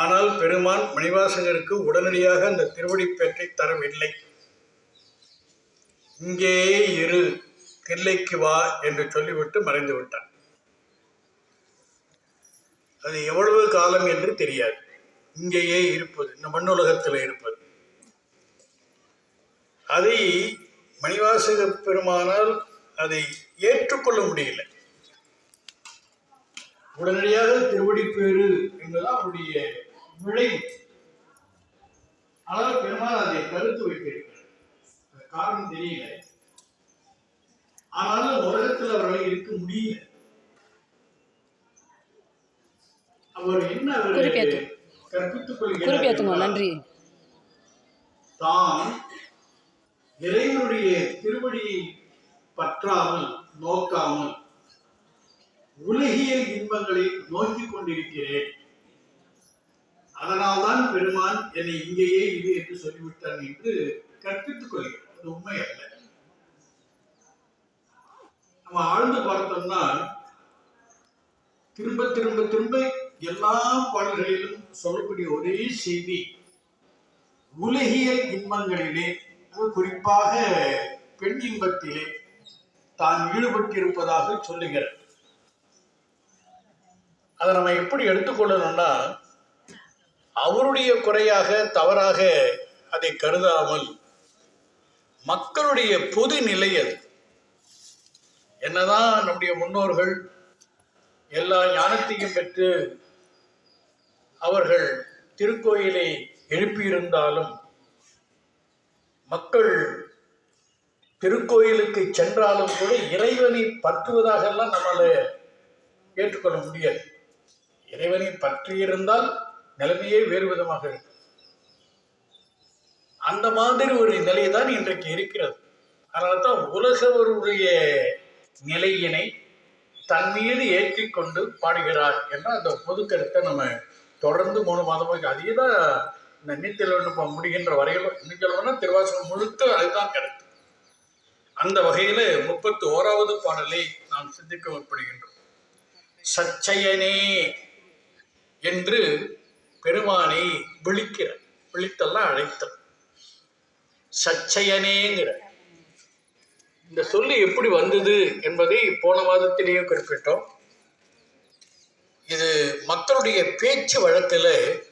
ஆனால் பெருமான் மணிவாசகருக்கு உடனடியாக அந்த திருவடிப்பேற்றை தரவில்லை இங்கேயே இரு தில்லைக்கு வா என்று சொல்லிவிட்டு மறைந்து விட்டான். அது எவ்வளவு காலம் என்று தெரியாது. இங்கேயே இருப்பது இந்த மண்ணுலகத்தில் இருப்பது. அதை மணிவாசக பெருமானால் அதை ஏற்றுக்கொள்ள முடியல. உடனடியாக திருவடிப்பேறு என்பதுதான் அவருடைய விளைவு ஆனால் பெருமாள் அதை கருத்து வைத்திருக்கிறார். காரணம் தெரியல. ஆனாலும் உலகத்தில் அவர்கள் இருக்க முடியல. அவர் என்ன. கற்பித்துக் கொள்கிறார் நன்றி. தான் இறைவனுடைய திருவடியை பற்றாமல் நோக்காமல் உலகியல் இன்பங்களை நோக்கிக் கொண்டிருக்கிறேன். அதனால்தான் பெருமான் என்னை இங்கேயே இது என்று சொல்லிவிட்டான் என்று கற்பித்துக் கொள்கிறேன் அது உண்மை அல்ல நம்ம ஆழ்ந்து பார்த்தோம்னா திரும்ப திரும்ப திரும்ப எல்லா பாடல்களிலும் சொல்லக்கூடிய ஒரே செய்தி உலகியல் இன்பங்களிலே அது குறிப்பாக பெண் இன்பத்திலே தான் ஈடுபட்டிருப்பதாக சொல்லுகிறார். அதை நம்ம எப்படி எடுத்துக்கொள்ளணும்னா அவருடைய குறையாக தவறாக அதை கருதாமல் மக்களுடைய பொது நிலை அது. என்னதான் நம்முடைய முன்னோர்கள் எல்லா ஞானத்தையும் பெற்று அவர்கள் திருக்கோயிலை எழுப்பியிருந்தாலும் மக்கள் திருக்கோயிலுக்கு சென்றாலும் கூட இறைவனை பற்றுவதாகலாம் நம்மளை ஏற்றுக்கொள்ள முடியாது. இறைவனை பற்றியிருந்தால் நிலைமையே வேறு விதமாக இருக்கும் அந்த மாதிரி ஒரு நிலை தான் இன்றைக்கு இருக்கிறது. அதனால தான் உலகவருடைய நிலையினை தன் மீது ஏற்றிக்கொண்டு பாடுகிறார் என்ற அந்த பொது கருத்தை நம்ம தொடர்ந்து மூணு மாதமாக அதே தான் இந்த நீத்தில் முடிகின்ற வரையிலும் இன்னைக்கு சொல்லணும்னா திருவாசகம் முழுக்க அதுதான் கருத்து. அந்த வகையில் முப்பத்தி ஓராவது பாடலை நாம் சிந்திக்க முற்படுகின்றோம். சச்சையனே என்று பெருமானை விழிக்கிற விழித்தெல்லாம் அழைத்தல். சச்சயனேங்கிற. இந்த சொல்லு எப்படி வந்தது என்பதை போன மாதத்திலேயே குறிப்பிட்டோம். இது மக்களுடைய பேச்சு வழக்கில்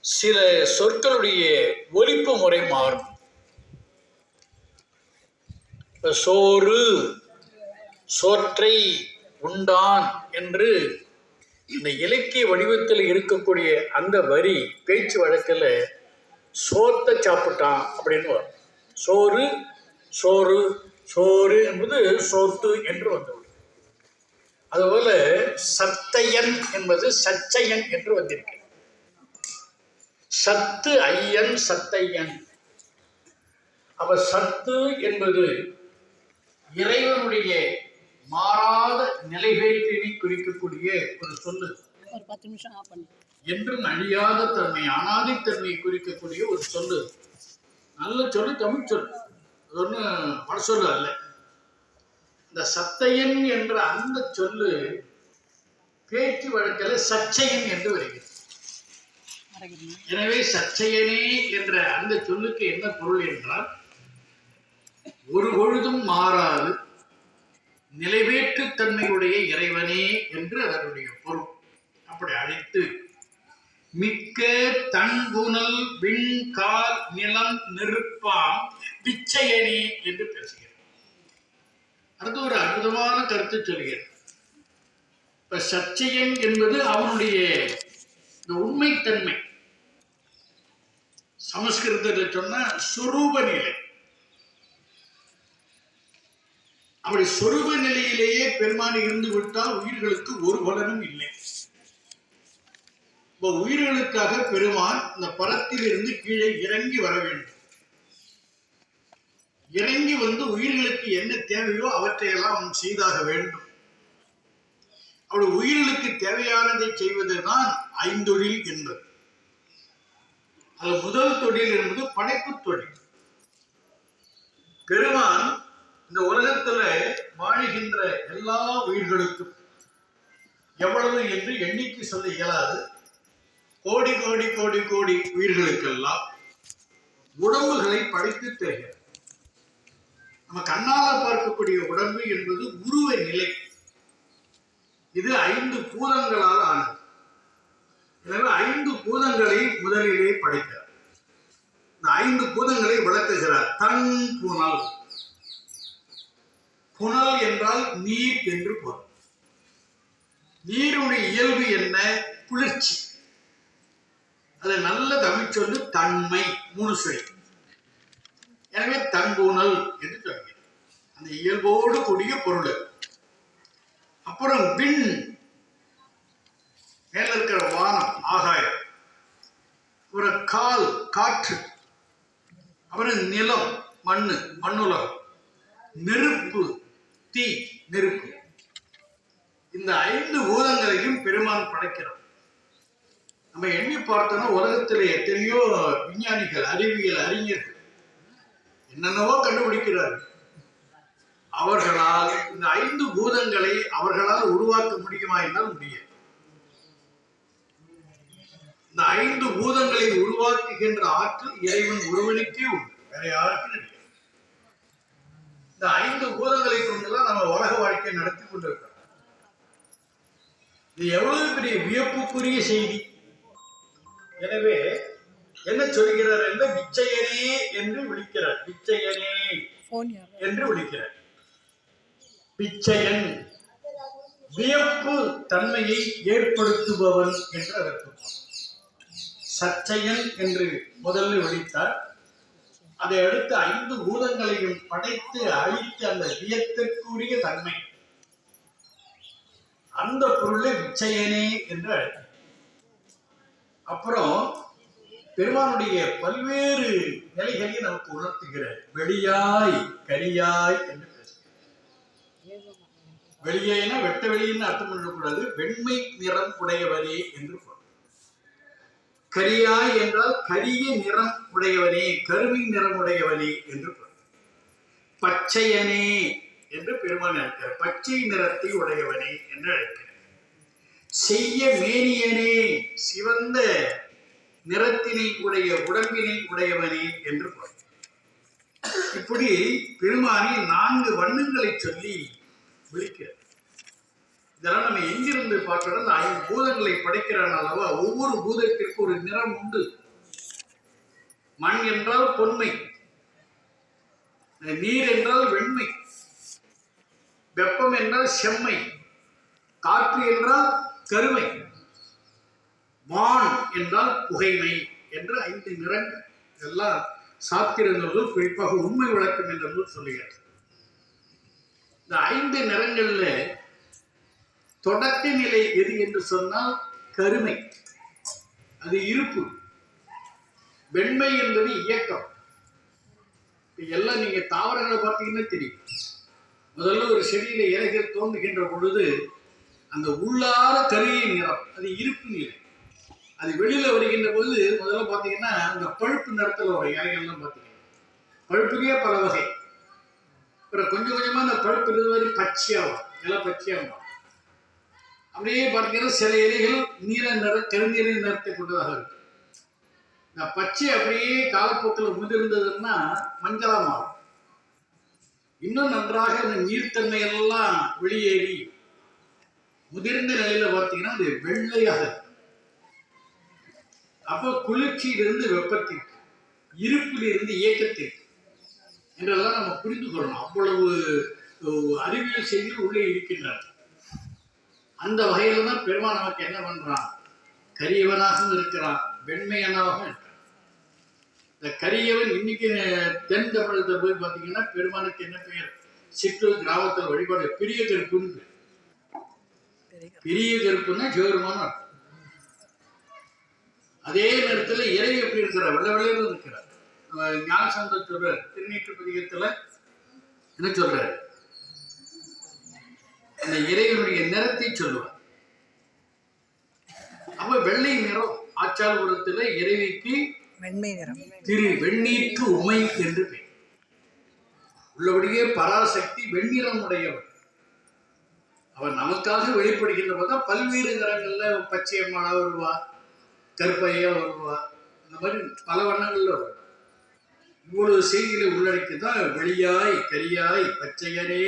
சில சொற்களுடைய ஒலிப்பு முறை மாறும். சோறு சோற்றை உண்டான் என்று இந்த இலக்கிய வடிவத்தில் இருக்கக்கூடிய அந்த வரி பேச்சு வழக்கில் சோத்தை சாப்பிட்டான் அப்படின்னு வரும். சோறு சோறு சோறு என்பது சோத்து என்று வந்துவிடும். அதுபோல சத்தையன் என்பது சச்சையன் என்று வந்திருக்கு சத்து ஐயன் சத்தையன். அப்ப சத்து என்பது இறைவனுடைய மாறாத நிலைவேற்றினை குறிக்கக்கூடிய ஒரு சொல்லு. ஒரு பத்து நிமிஷம் ஆஃப் பண்ணி. என்றும் அழியாத தன்மை அனாதித்தன்மையை குறிக்கக்கூடிய ஒரு சொல்லு. நல்ல சொல்லு தமிழ் சொல் அது ஒன்றும் பட சொல்லு அல்ல. இந்த சத்தையன் என்ற அந்த சொல்லு பேச்சு வழக்கில் சச்சையன் என்று வருகிறது. எனவே சச்சையனே என்ற அந்த சொல்லுக்கு என்ன பொருள் என்றால் ஒரு பொழுதும் மாறாது நிலைவேற்று தன்மையுடைய இறைவனே என்று அதனுடைய பொருள். அப்படி அழைத்து மிக்க தன்புணல் விண்கால் நிலம் நெருப்பாம் பிச்சையனே என்று பேசுகிறார். அடுத்து ஒரு அற்புதமான கருத்து சொல்கிறார். இப்ப சச்சையன் என்பது அவனுடைய இந்த உண்மைத்தன்மை. சமஸ்கிருதத்தில் சொன்ன சுரூப நிலை. அப்படி சொருப நிலையிலேயே பெருமான் இருந்து விட்டால் உயிர்களுக்கு ஒரு பலனும் இல்லை. இப்போ உயிர்களுக்காக பெருமான் இந்த பரத்திலிருந்து கீழே இறங்கி வர வேண்டும். இறங்கி வந்து உயிர்களுக்கு என்ன தேவையோ அவற்றையெல்லாம் செய்தாக வேண்டும். அப்படி உயிர்களுக்கு தேவையானதை செய்வதுதான் ஐந்தொழில் என்பது. அது முதல் தொழில் என்பது படைப்பு தொழில். பெருமான் இந்த உலகத்துல வாழுகின்ற எல்லா உயிர்களுக்கும் எவ்வளவு என்று எண்ணிக்கை சொல்ல இயலாது. கோடி கோடி கோடி கோடி உயிர்களுக்கெல்லாம் உடம்புகளை படைத்து தருகிறது. நம்ம கண்ணால பார்க்கக்கூடிய உடம்பு என்பது உருவ நிலை. இது ஐந்து பூதங்களால் ஆனது. எனவே ஐந்து பூதங்களை முதலிலே படைத்தார். இந்த ஐந்து பூதங்களை விளக்குகிறார் தன் புனல். புனல் என்றால் நீர் என்று பொருள். நீருடைய இயல்பு என்ன? குளிர்ச்சி. அது நல்ல தமிழ் சொல்லு தன்மை மூணு சொல்லி எனவே தன்புணல் என்று சொல்கிறது அந்த இயல்போடு கூடிய பொருள். அப்புறம் விண். மேல இருக்கிற வானம் ஆகாயம். ஒரு கால் காற்று. அப்புறம் நிலம் மண்ணு மண்ணுலகம். நெருப்பு தீ நெருப்பு. இந்த ஐந்து பூதங்களையும் பெருமான் படைக்கிறோம் நம்ம எண்ணி பார்த்தோம்னா உலகத்துல எத்தனையோ விஞ்ஞானிகள் அறிவியல் அறிஞர்கள் என்னென்னவோ கண்டுபிடிக்கிறார்கள். அவர்களால் இந்த ஐந்து பூதங்களை அவர்களால் உருவாக்க முடியுமா என்றால் முடியாது. இந்த ஐந்து பூதங்களை உருவாக்குகின்ற ஆற்றல் இறைவன் ஒருவனுக்கே உண்டு. வேற யாருக்கும் இந்த ஐந்து பூதங்களை கொண்டுதான் இது எவ்வளவு பெரிய வியப்புக்குரிய செய்தி? எனவே என்ன சொல்கிறார் என்று விச்சையனே என்று விழிக்கிறார். விச்சையனே என்று விழிக்கிறார். பிச்சையன் வியப்பு தன்மையை ஏற்படுத்துபவன் என்று அதற்கு சச்சையன் என்று முதலில் விழித்தார். அதை அடுத்து ஐந்து பூதங்களையும் படைத்து அழித்து அந்த வியத்திற்குரிய தன்மை. அந்த பொருளை விச்சயனே என்று அழைத்தார். அப்புறம் பெருமானுடைய பல்வேறு நிலைகளை நமக்கு உணர்த்துகிற வெளியாய் கரியாய் என்று வெளியேனா வெட்ட வெளியின்னு அர்த்தம் பண்ணக்கூடாது. வெண்மை நிறம் உடையவனே என்று பொருள். கரியாய் என்றால் கரிய நிறம் உடையவனே கருமை நிறம் உடையவனே என்று பொருள். பச்சையனே என்று பெருமான் அழைக்கிறார் பச்சை நிறத்தை உடையவனே என்று அழைக்கிறார். செய்ய மேனியனே சிவந்த நிறத்தினை உடைய உடம்பினை உடையவனே என்று பொருள். இப்படி பெருமானை நான்கு வண்ணங்களை சொல்லி விழிக்கிறார். இதெல்லாம் நம்ம எங்கிருந்து பார்க்கிறோம்? ஐந்து பூதங்களை படைக்கிறான் அல்லவா? ஒவ்வொரு பூதத்திற்கு ஒரு நிறம் உண்டு. மண் என்றால் பொன்மை நீர் என்றால் வெண்மை. வெப்பம் என்றால் செம்மை. காற்று என்றால் கருமை. வான் என்றால் புகைமை என்று ஐந்து நிறங்கள் இதெல்லாம் சாத்திரங்கள் குறிப்பாக உண்மை விளக்கம் என்ற நூல் சொல்லுகிறது. இந்த ஐந்து நிறங்கள்ல தொடக்க நிலை எது என்று சொன்னால் கருமை. அது இருப்பு. வெண்மை என்பது இயக்கம். எல்லாம் நீங்க தாவரங்களை பார்த்தீங்கன்னா தெரியும். முதல்ல ஒரு செடியில இலைகள் தோன்றுகின்ற பொழுது அந்த உள்ளார கரிய நிறம் அது இருப்பு நிலை. அது வெளியில வருகின்ற போது முதல்ல பார்த்தீங்கன்னா அந்த பழுப்பு நிறத்தில் வரும் இலைகள்லாம் பார்த்தீங்கன்னா. பழுப்புக்கே பல வகை. அப்புறம் கொஞ்சம் கொஞ்சமா அந்த பழுப்பு இது மாதிரி பச்சையாகும் இலை பச்சையாகும் அப்படியே பார்த்தீங்கன்னா சில இலைகள் நீல நிற கருநீல நிறத்தை கொண்டதாக இருக்கு இந்த பச்சை அப்படியே காலப்போக்கில் முதிர்ந்ததுன்னா மஞ்சளாக மாறும். இன்னும் நன்றாக அந்த நீர்த்தன்மை எல்லாம் வெளியேறி முதிர்ந்த நிலையில பார்த்தீங்கன்னா அது வெள்ளையாக அப்போ குளிர்ச்சியிலிருந்து வெப்பத்திற்கு இருப்பிலிருந்து இயக்கத்திற்கு என்றெல்லாம் நம்ம புரிந்து கொள்ளணும். அவ்வளவு அறிவியல் செய்திகள் உள்ளே இருக்கின்றன. அந்த வகையில தான் பெருமான் நமக்கு என்ன பண்றான்? கரியவனாகவும் இருக்கிறான் வெண்மையனாகவும் இருக்கிறான். இந்த கரியவன் இன்னைக்கு தென் தமிழகத்தை போய் பார்த்தீங்கன்னா பெருமானுக்கு என்ன பெயர்? சிற்றூர் கிராமத்தில் வழிபாடு. பெரிய கருப்புன்னு பெரிய கருப்புன்னா சிவருமான அதே நேரத்தில் இறை எப்படி இருக்கிறார்? வெள்ள வெள்ளையில இருக்கிறார். அஹ் ஞானசந்த சொல்றார் திருநீற்று பதிகத்துல என்ன சொல்றாரு? அந்த இறைவனுடைய நிறத்தை சொல்லுவார். அப்ப வெள்ளை நிறம் ஆச்சாரபுரத்துல இறைவிக்கு வெண்மை நிறம். திரு வெண்ணீற்று உமை என்று பெயர். உள்ளபடியே பராசக்தி வெண்ணிறம் உடையவர் அவர் நமக்காக வெளிப்படுகின்ற போது பல்வேறு நிறங்கள்ல பச்சை அம்மாளா வருவா கருப்பையா வருவா இந்த மாதிரி பல வண்ணங்கள்ல வரும் இவ்வளவு செய்திகளை உள்ளடக்கி தான் வெளியாய் கரியாய் பச்சையனே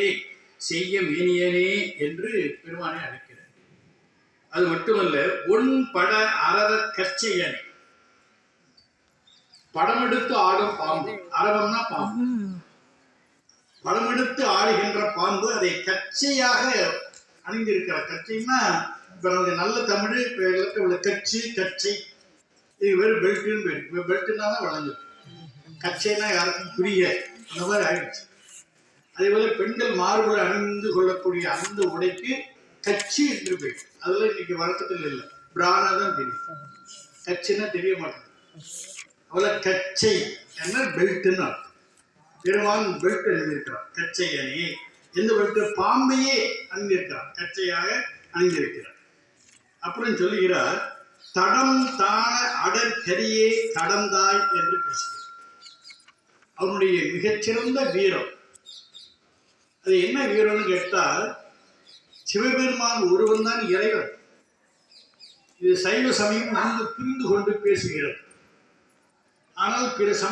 செய்ய மேனியனே என்று பெருமானை அழைக்கிறார். அது மட்டுமல்ல ஒன் பட அறத கற்சையனே படம் எடுத்து ஆடும் பாம்பு. அரவம்னா பாம்பு. படம் எடுத்து ஆடுகின்ற பாம்பு அதை கச்சையாக அணிந்திருக்கிற கச்சைன்னா இப்போ நமக்கு நல்ல தமிழ் இப்போ எல்லாத்தையும் உள்ள கச்சி கச்சை. இது வெறும் பெல்ட்டுன்னு பேர். இப்போ பெல்ட்டுனா தான் வழங்குது கச்சைனா யாருக்கும் புரிய அந்த மாதிரி ஆயிடுச்சு. அதே போல பெண்கள் மார்புல அணிந்து கொள்ளக்கூடிய அந்த உடைக்கு கச்சி என்று பேர். அதெல்லாம் இன்னைக்கு வழக்கத்தில் இல்லை. பிரானா தான் தெரியும். கச்சின்னா தெரிய மாட்டேங்குது. அவளை கச்சை என்ன பெல்ட்டுன்னு அர்த்தம். பெருமான் பெல்ட் அணிந்திருக்கிறார். கச்சை அணி எந்த பெல்ட் பாம்பையே அணிந்திருக்கிறார். கச்சையாக அணிந்திருக்கிறார். அப்புறம் சொல்லுகிறார் தடம் தாழ அடற்கரியே தடந்தாய் என்று பேசுகிறார். அவனுடைய மிகச்சிறந்த வீரம். அது என்ன வீரம்னு கேட்டால் சிவபெருமான் ஒருவன் தான் இறைவன். இது சைவ சமயம் நன்கு புரிந்து கொண்டு பேசுகிறது. ஆனால் பிற சமயம்